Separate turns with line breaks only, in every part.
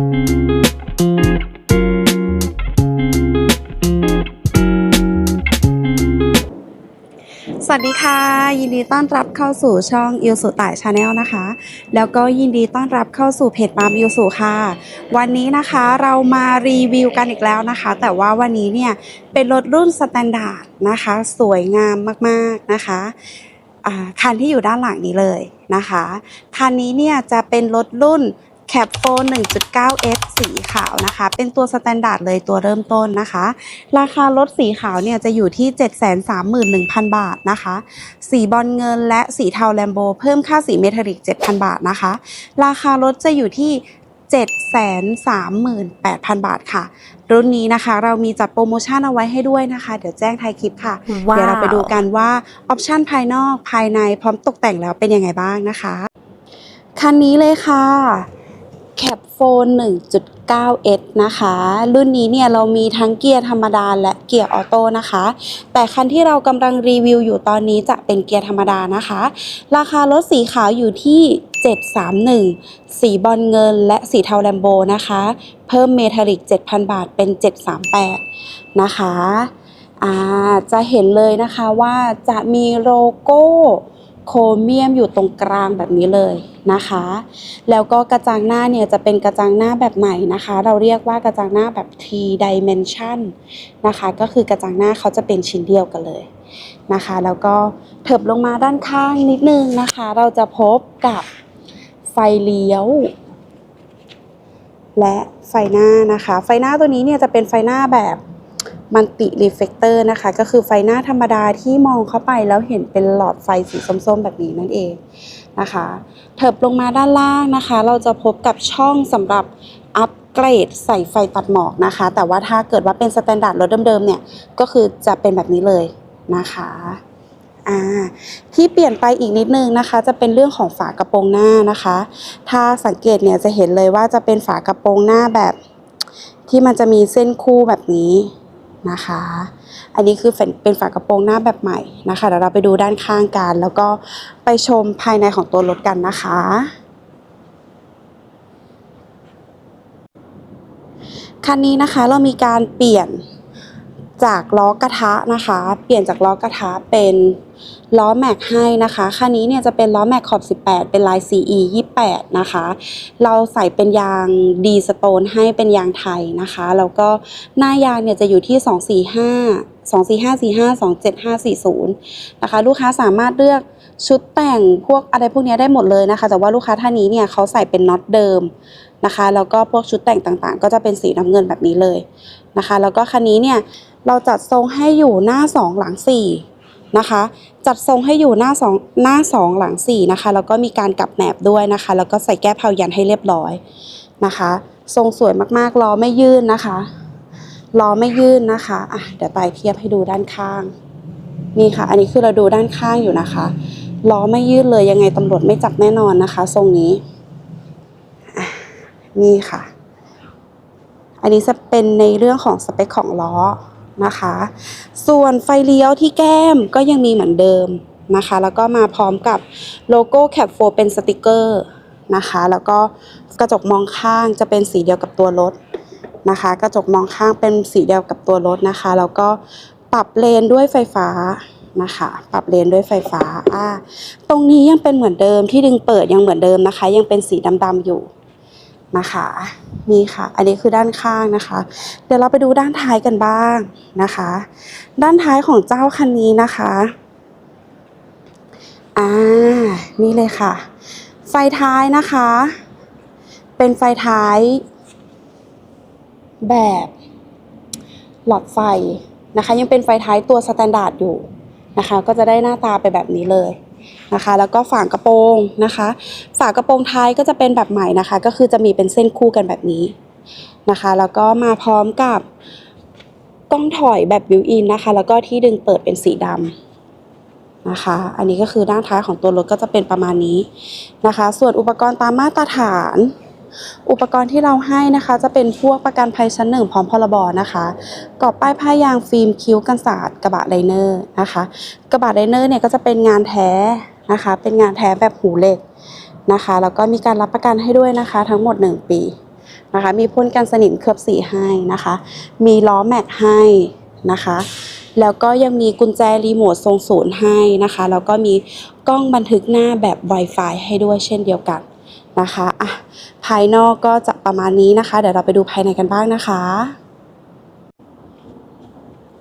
สวัสดีค่ะ ยินดีต้อนรับเข้าสู่ช่องอิวสุต่ายชาแนลนะคะ แล้วก็ยินดีต้อนรับเข้าสู่เพจปาล์มอิวสุค่ะ วันนี้นะคะเรามารีวิวกันอีกแล้วนะคะ แต่ว่าวันนี้เนี่ยเป็นรถรุ่นสแตนดาร์ดนะคะ สวยงามมากๆนะคะคันที่อยู่ด้านหลังนี้เลยนะคะคันนี้เนี่ยจะเป็นรถรุ่น แคปโฟ 1.9S สีขาวนะคะ เป็นตัวสแตนดาร์ดเลยตัวเริ่มต้นนะคะ ราคารถสีขาวเนี่ยจะอยู่ที่ 731,000 บาทนะคะ สีบอลเงินและสีเทาแลมโบ เพิ่มค่าสีเมทัลลิก 7,000 บาทนะคะ ราคารถจะอยู่ที่738,000 บาทค่ะ รุ่นนี้นะคะเรามีจัดโปรโมชั่นเอาไว้ให้ด้วยนะคะ เดี๋ยวแจ้งไทยคลิปค่ะ
ว้าว
เดี๋ยวเราไปดูกันว่าออปชันภายนอกภายในพร้อมตกแต่งแล้วเป็นยังไงบ้างนะคะ คันนี้เลยค่ะ แคปโฟน 1.9S นะคะ รุ่นนี้เนี่ยเรามีทั้งเกียร์ธรรมดาและเกียร์ออโต้นะคะ แต่คันที่เรากำลังรีวิวอยู่ตอนนี้จะเป็นเกียร์ธรรมดานะคะ ราคารถสีขาวอยู่ที่ 731 สีบอลเงินและสีเทาแลมโบนะคะ เพิ่มเมทัลลิก 7,000 บาทเป็น 738 นะคะ อ่า จะเห็นเลยนะคะว่าจะมีโลโก้ โครเมียมอยู่ตรงกลางแบบนี้เลยนะคะ แล้วก็กระจังหน้าเนี่ยจะเป็นกระจังหน้าแบบไหนนะคะ เราเรียกว่ากระจังหน้าแบบ T dimension นะคะ ก็คือกระจังหน้าเขาจะเป็นชิ้นเดียวกันเลยนะคะ แล้วก็เถิบลงมาด้านข้างนิดนึงนะคะ เราจะพบกับไฟเลี้ยว และไฟหน้านะคะ ไฟหน้าตัวนี้เนี่ยจะเป็นไฟหน้าแบบ มันติรีเฟกเตอร์นะคะ ก็คือไฟหน้าธรรมดาที่มองเข้าไปแล้วเห็นเป็นหลอดไฟสีส้มๆ แบบนี้นั่นเองนะคะเถิบลงมาด้านล่างนะคะ เราจะพบกับช่องสำหรับอัปเกรดใส่ไฟตัดหมอกนะคะ แต่ว่าถ้าเกิดว่าเป็นสแตนดาร์ดรถเดิมๆเนี่ย ก็คือจะเป็นแบบนี้เลยนะคะอ่าที่เปลี่ยนไปอีกนิดนึงนะคะ จะเป็นเรื่องของฝากระโปรงหน้านะคะ ถ้าสังเกตเนี่ยจะเห็นเลยว่าจะเป็นฝากระโปรงหน้าแบบ ที่มันจะมีเส้นคู่แบบนี้ นะคะ อันนี้คือเป็นฝากระโปรงหน้าแบบใหม่นะคะเดี๋ยวเราไปดูด้านข้างกัน แล้วก็ไปชมภายในของตัวรถกันนะคะคันนี้นะคะเรามีการเปลี่ยน จากล้อกระทะนะคะ เปลี่ยนจากล้อกระทะเป็นล้อแม็กให้นะคะคันนี้เนี่ยจะเป็นล้อแม็กขอบ 18 เป็นลาย CE 28 นะคะ เราใส่เป็นยางดีสโตนให้เป็นยางไทยนะคะ แล้วก็หน้ายางเนี่ยจะอยู่ที่ 245 245 45 275 40 นะคะ ลูกค้าสามารถเลือกชุดแต่งพวกอะไรพวกนี้ได้หมดเลยนะคะ แต่ว่าลูกค้าท่านนี้เนี่ยเขาใส่เป็นน็อตเดิมนะคะ แล้วก็พวกชุดแต่งต่างๆ ก็จะเป็นสีน้ำเงินแบบนี้เลยนะคะ แล้วก็คันนี้เนี่ย เราจัดทรงให้อยู่หน้า 2 หลัง4นะคะ จัดทรงให้อยู่หน้า2หน้า 2 หลัง4นะคะ แล้วก็มีการกลับแหนบด้วยนะคะ แล้วก็ใส่แก้เพายันให้เรียบร้อยนะคะ ทรงสวยมากๆ ล้อไม่ยื่นนะคะ ล้อไม่ยื่นนะคะอะเดี๋ยวไปเทียบให้ดูด้านข้าง นี่ค่ะ อันนี้คือเราดูด้านข้างอยู่นะคะ ล้อไม่ยืดเลยยังไงตำรวจไม่จับแน่นอนนะคะ ทรงนี้นี่ค่ะ อันนี้จะเป็นในเรื่องของสเปคของล้อ นะคะ ส่วนไฟเลี้ยวที่แก้มก็ยังมีเหมือนเดิมนะคะ แล้วก็มาพร้อมกับโลโก้แคปโฟเป็นสติกเกอร์นะคะ แล้วก็กระจกมองข้างจะเป็นสีเดียวกับตัวรถนะคะ กระจกมองข้างเป็นสีเดียวกับตัวรถนะคะ แล้วก็ปรับเลนด้วยไฟฟ้านะคะ ปรับเลนด้วยไฟฟ้าอ่าตรงนี้ยังเป็นเหมือนเดิมที่ดึงเปิดยังเหมือนเดิมนะคะ ยังเป็นสีดำๆอยู่ นะคะ นี่ค่ะ อันนี้คือด้านข้างนะคะ เดี๋ยวเราไปดูด้านท้ายกันบ้างนะคะ ด้านท้ายของเจ้าคันนี้นะคะอ่านี่เลยค่ะ ไฟท้ายนะคะ เป็นไฟท้ายแบบหลอดไฟนะคะ ยังเป็นไฟท้ายตัวสแตนดาร์ดอยู่ นะคะ ก็จะได้หน้าตาไปแบบนี้เลยนะคะ แล้วก็ฝากระโปรงนะคะ ฝากระโปรงท้ายก็จะเป็นแบบใหม่นะคะ ก็คือจะมีเป็นเส้นคู่กันแบบนี้นะคะ แล้วก็มาพร้อมกับกล้องถอยแบบบิวอินนะคะ แล้วก็ที่ดึงเปิดเป็นสีดำนะคะ อันนี้ก็คือด้านท้ายของตัวรถก็จะเป็นประมาณนี้นะคะ ส่วนอุปกรณ์ตามมาตรฐาน อุปกรณ์ที่เราให้นะคะ จะเป็นพวกประกันภัยชั้นหนึ่งพร้อมพรบนะคะกรอบป้ายผ้ายางฟิล์มคิ้วกันศาสตร์กระบะไลเนอร์นะคะ กระบะไลเนอร์เนี่ยก็จะเป็นงานแท้นะคะ เป็นงานแท้แบบหูเหล็กนะคะ แล้วก็มีการรับประกันให้ด้วยนะคะ ทั้งหมด 1 ปีนะคะ มีพ่นกันสนิมเคลือบสีให้นะคะ มีล้อแม็กให้นะคะ แล้วก็ยังมีกุญแจรีโมททรงศูนย์ให้นะคะ แล้วก็มีกล้องบันทึกหน้าแบบ Wi-Fi ให้ด้วยเช่นเดียวกัน นะคะอะภายนอกก็จะประมาณนี้นะคะ เดี๋ยวเราไปดูภายในกันบ้างนะคะ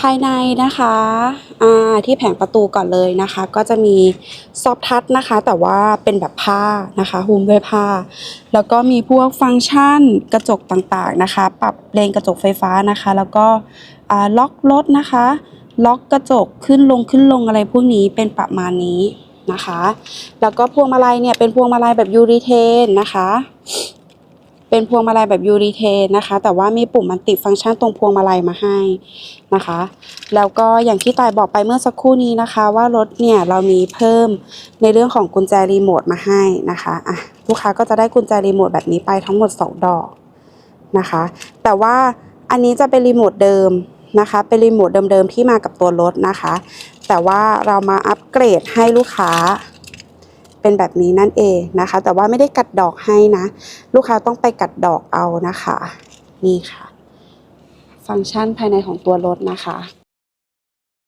ภายในนะคะอ่าที่แผงประตูก่อนเลยนะคะ ก็จะมีซอฟทัชนะคะ แต่ว่าเป็นแบบผ้านะคะหุ้มด้วยผ้า แล้วก็มีพวกฟังก์ชันกระจกต่างๆนะคะ ปรับเลนกระจกไฟฟ้านะคะ แล้วก็อ่าล็อกรถนะคะ ล็อกกระจกขึ้นลงขึ้นลงอะไรพวกนี้เป็นประมาณนี้ นะคะ แล้วก็พวงมาลัยเนี่ยเป็นพวงมาลัยแบบยูริเทนนะคะ เป็นพวงมาลัยแบบยูริเทนนะคะ แต่ว่ามีปุ่มมันติฟังก์ชันตรงพวงมาลัยมาให้นะคะ แล้วก็อย่างที่ตายบอกไปเมื่อสักครู่นี้นะคะ ว่ารถเนี่ยเรามีเพิ่มในเรื่องของกุญแจรีโมทมาให้นะคะอะลูกค้าก็จะได้กุญแจรีโมทแบบนี้ไปทั้งหมด 2 ดอกนะคะ แต่ว่าอันนี้จะเป็นรีโมทเดิมนะคะ เป็นรีโมทเดิมๆที่มากับตัวรถนะคะ แต่ว่าเรามาอัปเกรดให้ลูกค้า เป็นแบบนี้นั่นเองนะคะ แต่ว่าไม่ได้กัดดอกให้นะ ลูกค้าต้องไปกัดดอกเอานะคะ นี่ค่ะ ฟังก์ชันภายในของตัวรถนะคะ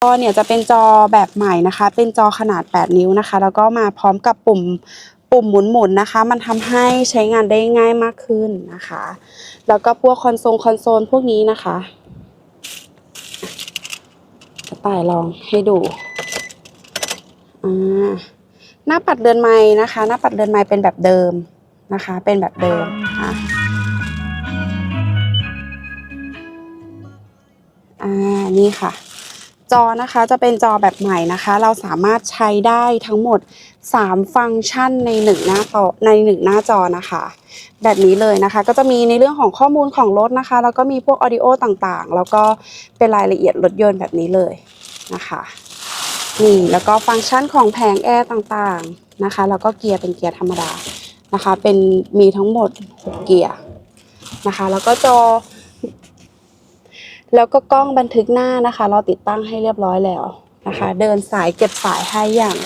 จอเนี่ยจะเป็นจอแบบใหม่นะคะ เป็นจอขนาด 8 นิ้วนะคะ แล้วก็มาพร้อมกับปุ่มปุ่มหมุนๆนนะคะ มันทำให้ใช้งานได้ง่ายมากขึ้นนะคะ แล้วก็พวกคอนโซลคอนโซลพวกนี้นะคะ ต่ายลองให้ดูอ่าหน้าปัดเดือนไม้นะคะ หน้าปัดเดือนไม้เป็นแบบเดิมนะคะ เป็นแบบเดิมค่ะอ่านี่ค่ะ จอนะคะจะเป็นจอแบบใหม่นะคะ เราสามารถใช้ได้ทั้งหมด 3 ฟังก์ชันใน 1 หน้าจอใน 1 หน้าจอนะคะ แบบนี้เลยนะคะ ก็จะมีในเรื่องของข้อมูลของรถนะคะ แล้วก็มีพวกออดิโอต่างๆ แล้วก็เป็นรายละเอียดรถยนต์แบบนี้เลยนะคะนี่แล้วก็ฟังก์ชันของแผงแอร์ต่างๆนะคะ แล้วก็เกียร์เป็นเกียร์ธรรมดานะคะ เป็นมีทั้งหมด 6 เกียร์นะคะ แล้วก็จอ แล้วก็กล้องบันทึกหน้านะคะ เราติดตั้งให้เรียบร้อยแล้วนะคะ เดินสายเก็บสายให้อย่าง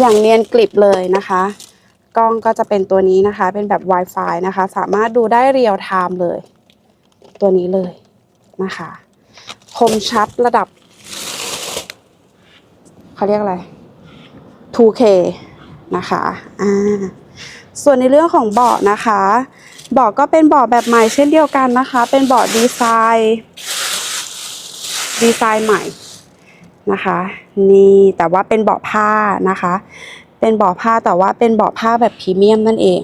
อย่างเนียนกริบเลยนะคะ กล้องก็จะเป็นตัวนี้นะคะ เป็นแบบ Wi-Fi นะคะ สามารถดูได้เรียลไทม์เลย ตัวนี้เลยนะคะ คมชัดระดับเขาเรียกอะไร 2K นะคะอ่าส่วนในเรื่องของเบาะนะคะ เบาะก็เป็นเบาะแบบใหม่เช่นเดียวกันนะคะ เป็นเบาะดีไซน์ ดีไซน์ใหม่นะคะ นี่แต่ว่าเป็นเบาะผ้านะคะ เป็นเบาะผ้าแต่ว่าเป็นเบาะผ้าแบบพรีเมียมนั่นเอง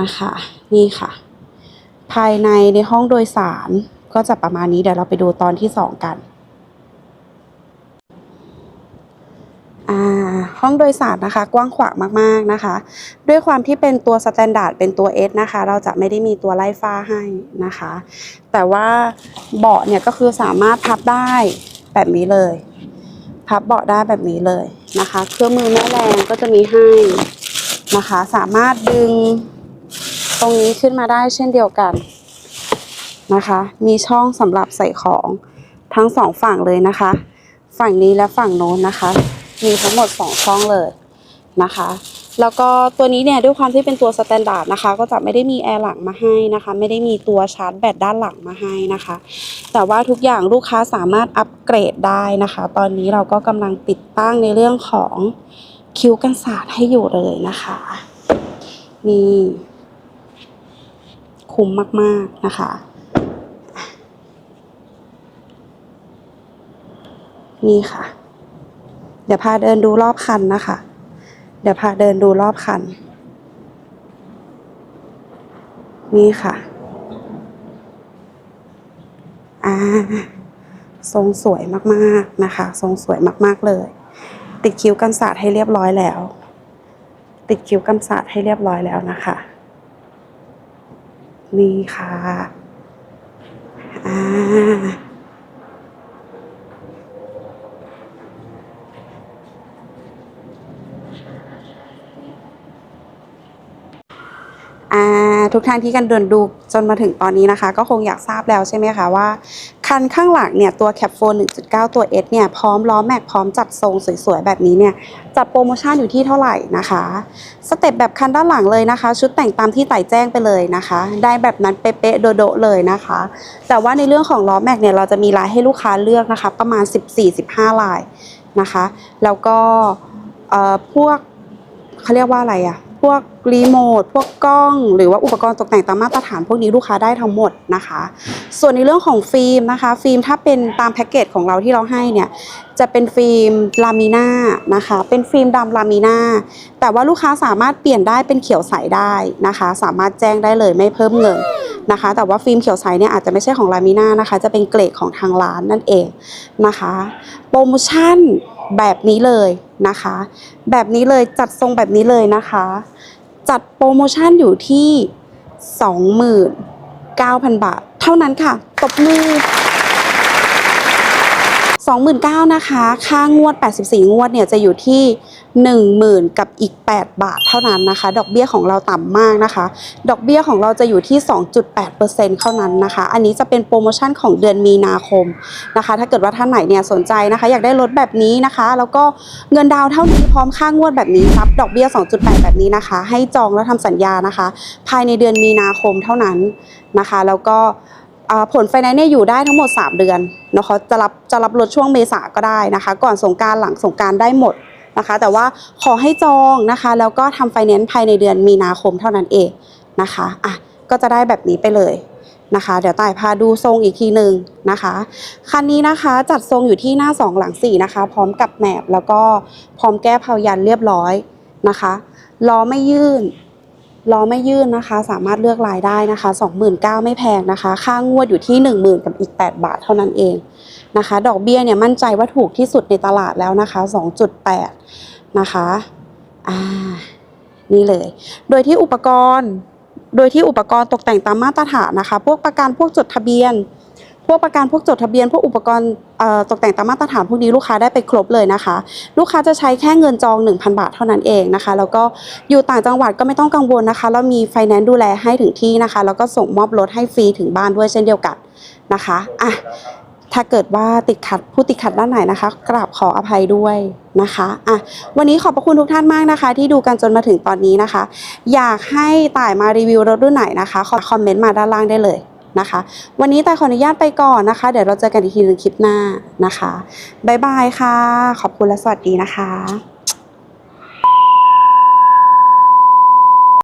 นะคะ นี่ค่ะ ภายในในห้องโดยสารก็จะประมาณนี้เดี๋ยวเราไปดูตอนที่สองกันอ่า ห้องโดยสารนะคะ กว้างขวางมากๆนะคะ ด้วยความที่เป็นตัวสแตนดาร์ดเป็นตัว S นะคะ เราจะไม่ได้มีตัวไล่ฟ้าให้นะคะ แต่ว่าเบาะเนี่ยก็คือสามารถพับได้แบบนี้เลย พับเบาะได้แบบนี้เลยนะคะ เครื่องมือแม่แรงก็จะมีให้นะคะ สามารถดึงตรงนี้ขึ้นมาได้เช่นเดียวกันนะคะ มีช่องสำหรับใส่ของทั้งสองฝั่งเลยนะคะ ฝั่งนี้และฝั่งโน้นนะคะ มีทั้งหมดสองช่องเลยนะคะ แล้วก็ตัวนี้เนี่ยด้วยความที่เป็นตัวสแตนดาร์ดนะคะ ก็จะไม่ได้มีแอร์หลังมาให้นะคะ ไม่ได้มีตัวชาร์จแบตด้านหลังมาให้นะคะ แต่ว่าทุกอย่างลูกค้าสามารถอัปเกรดได้นะคะ ตอนนี้เราก็กำลังติดตั้งในเรื่องของคิ้วกันศาสตร์ให้อยู่เลยนะคะนี่คุ้มมาก ๆ นะคะ นี่ค่ะ เดี๋ยวพาเดินดูรอบคันนะคะ เดี๋ยวพาเดินดูรอบคัน นี่ค่ะ อ่า ทรงสวยมากๆนะคะ ทรงสวยมากๆเลย ติดคิ้วกันศาสตร์ให้เรียบร้อยแล้ว ติดคิ้วกันศาสตร์ให้เรียบร้อยแล้วนะคะ นี่ค่ะ อ่า อ่า ทุกท่านที่กันเดินดูจนมาถึงตอนนี้นะคะ ก็คงอยากทราบแล้วใช่ไหมคะว่า คันข้างหลังเนี่ยตัวแคปโฟน1.9 ตัว S เนี่ยพร้อมล้อแม็กพร้อมจัดทรงสวยๆ แบบนี้เนี่ยจัดโปรโมชั่นอยู่ที่เท่าไหร่นะคะสเต็ปแบบคันด้านหลังเลยนะคะ ชุดแต่งตามที่ไต่แจ้งไปเลยนะคะ ได้แบบนั้นเป๊ะๆโดๆเลยนะคะ แต่ว่าในเรื่องของล้อแม็กเนี่ยเราจะมีลายให้ลูกค้าเลือกนะคะ ประมาณ 14-15 ลายนะคะ แล้วก็เอ่อพวกเขาเรียกว่าอะไรอะ พวกรีโมทพวกกล้อง หรือว่าอุปกรณ์ตกแต่งตามมาตรฐานพวกนี้ลูกค้าได้ทั้งหมดนะคะ ส่วนในเรื่องของฟิล์มนะคะฟิล์มถ้าเป็นตามแพ็กเกจของเราที่เราให้เนี่ยจะเป็นฟิล์มลามิน่านะคะ เป็นฟิล์มดำลามิน่าแต่ว่าลูกค้าสามารถเปลี่ยนได้เป็นเขียวใสได้นะคะ สามารถแจ้งได้เลยไม่เพิ่มเงินนะคะ แต่ว่าฟิล์มเขียวใสเนี่ยอาจจะไม่ใช่ของลามิน่านะคะ จะเป็นเกรดของทางร้านนั่นเองนะคะ โปรโมชั่น แบบนี้เลยนะคะ แบบนี้เลยจัดทรงแบบนี้เลยนะคะ จัดโปรโมชั่นอยู่ที่ 29,000 บาท เท่านั้นค่ะ ตบมือ 29,000นะคะ ค่างวด 84 งวดเนี่ยจะอยู่ที่ 10,000 กับอีก 8 บาทเท่านั้นนะคะ ดอกเบี้ยของเราต่ำมากนะคะ ดอกเบี้ยของเราจะอยู่ที่ 2.8%เท่านั้นนะคะ อันนี้จะเป็นโปรโมชั่นของเดือนมีนาคมนะคะ ถ้าเกิดว่าท่านไหนเนี่ยสนใจนะคะ อยากได้รถแบบนี้นะคะ แล้วก็เงินดาวเท่านี้พร้อมค่างวดแบบนี้รับดอกเบี้ย 2.8 แบบนี้นะคะ ให้จองแล้วทำสัญญานะคะ ภายในเดือนมีนาคมเท่านั้นนะคะ แล้วก็ ผลไฟแนนซ์เนี่ยอยู่ได้ทั้งหมด 3 เดือนเนะเขาจะรับจะรับรถช่วงเมษาก็ได้นะคะ ก่อนสงการหลังสงการได้หมดนะคะ แต่ว่าขอให้จองนะคะ แล้วก็ทำไฟแนนซ์ภายในเดือนมีนาคมเท่านั้นเองนะคะอะก็จะได้แบบนี้ไปเลยนะคะ เดี๋ยวต่ายพาดูทรงอีกทีหนึ่งนะคะคันนี้นะคะจัดทรงอยู่ที่หน้า 2 หลัง 4 นะคะ พร้อมกับแหนบแล้วก็พร้อมแก้เพายันเรียบร้อยนะคะล้อไม่ยื่น ล้อไม่ยื่นนะคะ สามารถเลือกลายได้นะคะ 29,000ไม่แพงนะคะ ค่างวดอยู่ที่ 10,000 กับอีก 8 บาทเท่านั้นเองนะคะ ดอกเบี้ยเนี่ยมั่นใจว่าถูกที่สุดในตลาดแล้วนะคะ 2.8 นะคะอ่านี่เลย โดยที่อุปกรณ์ โดยที่อุปกรณ์ตกแต่งตามมาตรฐานนะคะ พวกประกันพวกจดทะเบียน พวกประกันพวกจดทะเบียน พวกอุปกรณ์ตกแต่งตามมาตรฐานพวกนี้ลูกค้าได้ไปครบเลยนะคะ ลูกค้าจะใช้แค่เงินจอง 1,000 บาทเท่านั้นเองนะคะ แล้วก็อยู่ต่างจังหวัดก็ไม่ต้องกังวลนะคะแล้วมีไฟแนนซ์ดูแลให้ถึงที่นะคะ แล้วก็ส่งมอบรถให้ฟรีถึงบ้านด้วยเช่นเดียวกันนะคะอะถ้าเกิดว่าติดขัดผู้ติดขัดด้านไหนนะคะ กราบขออภัยด้วยนะคะอะวันนี้ขอบพระคุณทุกท่านมากนะคะ ที่ดูกันจนมาถึงตอนนี้นะคะ อยากให้ต่ายมารีวิวรถรุ่นไหนนะคะขอคอมเมนต์มาด้านล่างได้เลย นะคะ วันนี้ต่าขออนุญาตไปก่อนนะคะ เดี๋ยวเราเจอกันอีกทีในคลิปหน้านะคะ บ๊ายบายค่ะ ขอบคุณและสวัสดีนะคะ